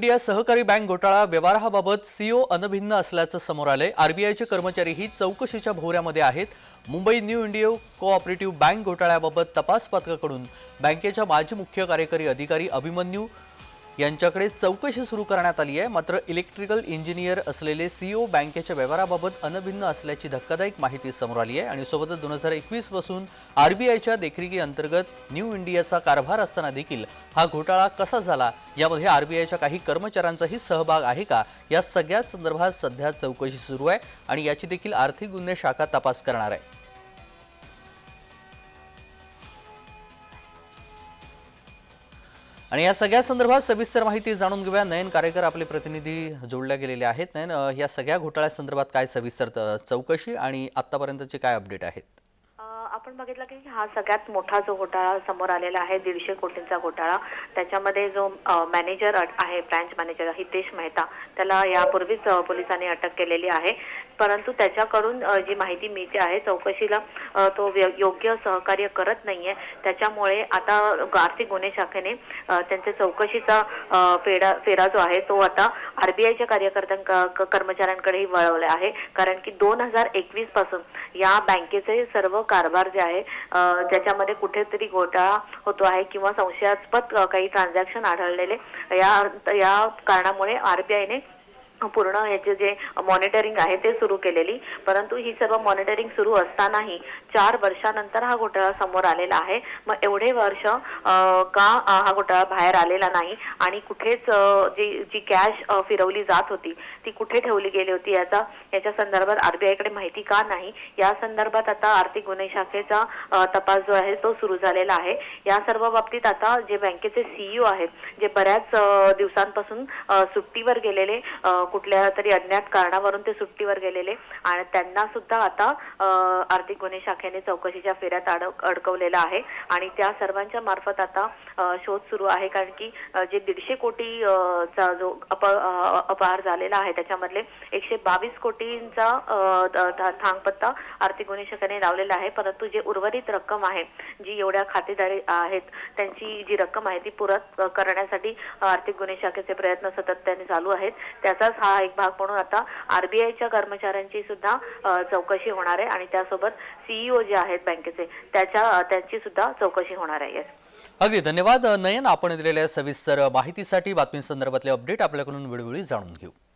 India सहकारी bank घोटाळा व्यवहाराबाबत CO अनभिन्न असल्याचं समोर आलंय. आरबीआयचे कर्मचारीही चौकशीच्या भोवऱ्यामध्ये आहेत. Mumbai new India cooperative bank घोटाळ्याबाबत तपास पथकाकडून बँकेच्या माजी मुख्य कार्यकारी अधिकारी अभिमन्यू यांच्याकडे चौकशी सुरू करण्यात आली आहे. मात्र इलेक्ट्रिकल इंजिनियर असलेले सीओ बँकेच्या व्यवहाराबाबत अनभिन्न असल्याची धक्कादायक माहिती समोर आली आहे. आणि सोबतच दोन हजार एकवीसपासून आरबीआयच्या देखरेखी अंतर्गत न्यू इंडियाचा कारभार असताना देखील हा घोटाळा कसा झाला? यामध्ये आरबीआयच्या काही कर्मचाऱ्यांचाही सहभाग आहे का? या सगळ्या संदर्भात सध्या चौकशी सुरू आहे आणि याची देखील आर्थिक गुन्हे शाखा तपास करणार आहे. आणि या सगळ्या संदर्भात सविस्तर माहिती जाणून घेऊया. नयन कार्यकर आपले प्रतिनिधी जोडल्या गेलेले आहेत. नयन या सगळ्या घोटाळ्या संदर्भात काय सविस्तर चौकशी आणि आतापर्यंतचे काय अपडेट आहेत? आपण बघितलं की हा सगळ्यात मोठा जो घोटाळा समोर आलेला आहे दीडशे कोटींचा घोटाळा. त्याच्यामध्ये जो मॅनेजर आहे ब्रँच मॅनेजर हितेश मेहता त्याला यापूर्वीच पोलिसांनी अटक केलेली आहे. परंतु त्याच्याकडून जी माहिती मिळते आहे चौकशीला तो योग्य सहकार्य करत नाहीये. त्याच्यामुळे आता आर्थिक गुन्हे शाखेने त्यांच्या चौकशीचा फेडा फेरा जो आहे तो आता आरबीआयच्या कार्यकर्त्यां कर्मचाऱ्यांकडेही वळवला आहे. कारण की दोन हजार एकवीसपासून या बँकेचे सर्व कारभार जे आहे ज्याच्यामध्ये कुठेतरी घोटाळा होतो आहे किंवा संशयास्पद काही ट्रान्झॅक्शन आढळलेले या या कारणामुळे आरबीआयने पूर्ण याचे जे मॉनिटरिंग आहे ते सुरू केलेली. परंतु ही सर्व मॉनिटरिंग सुरू असतानाही चार वर्षानंतर हा घोटाळा समोर आलेला आहे. मग एवढे वर्ष का हा घोटाळा बाहेर आलेला नाही? आणि कुठेच जी जी कॅश फिरवली जात होती ती कुठे ठेवली गेली होती? याचा याच्या संदर्भात आरबीआयकडे माहिती का नाही? या संदर्भात आता आर्थिक गुन्हे शाखेचा तपास जो आहे तो सुरू झालेला आहे. या सर्व बाबतीत आता जे बँकेचे सीईओ आहेत जे बऱ्याच दिवसांपासून सुट्टीवर गेलेले कुठल्या तरी अज्ञात कारणावरून ते सुट्टीवर गेलेले. आणि त्यांना सुद्धा आता आर्थिक गुन्हे शाखेने चौकशीच्या फेऱ्यात अडक अडकवलेलं आहे. आणि त्या सर्वांच्या मार्फत आता शोध सुरू आहे. कारण की जे दीडशे कोटी चा जो अप अपहार झालेला आहे त्याच्यामधले एकशे बावीस कोटींचा थांगपत्ता आर्थिक गुन्हे शाखेने लावलेला आहे. परंतु जे उर्वरित रक्कम आहे जी एवढ्या खातेदारी आहेत त्यांची जी रक्कम आहे ती पुरत करण्यासाठी आर्थिक गुन्हे शाखेचे प्रयत्न सातत्याने चालू आहेत. त्याचाच हा एक भाग म्हणून आता आरबीआयच्या कर्मचाऱ्यांची सुद्धा चौकशी होणार आहे आणि त्यासोबत सीईओ जे आहेत बँकेचे त्याच्या त्यांची सुद्धा चौकशी होणार आहे. अगदी धन्यवाद नयन. आपण दिलेल्या सविस्तर माहितीसाठी बातमीसंदर्भातले अपडेट आपल्याकडून वेळोवेळी जाणून घेऊ.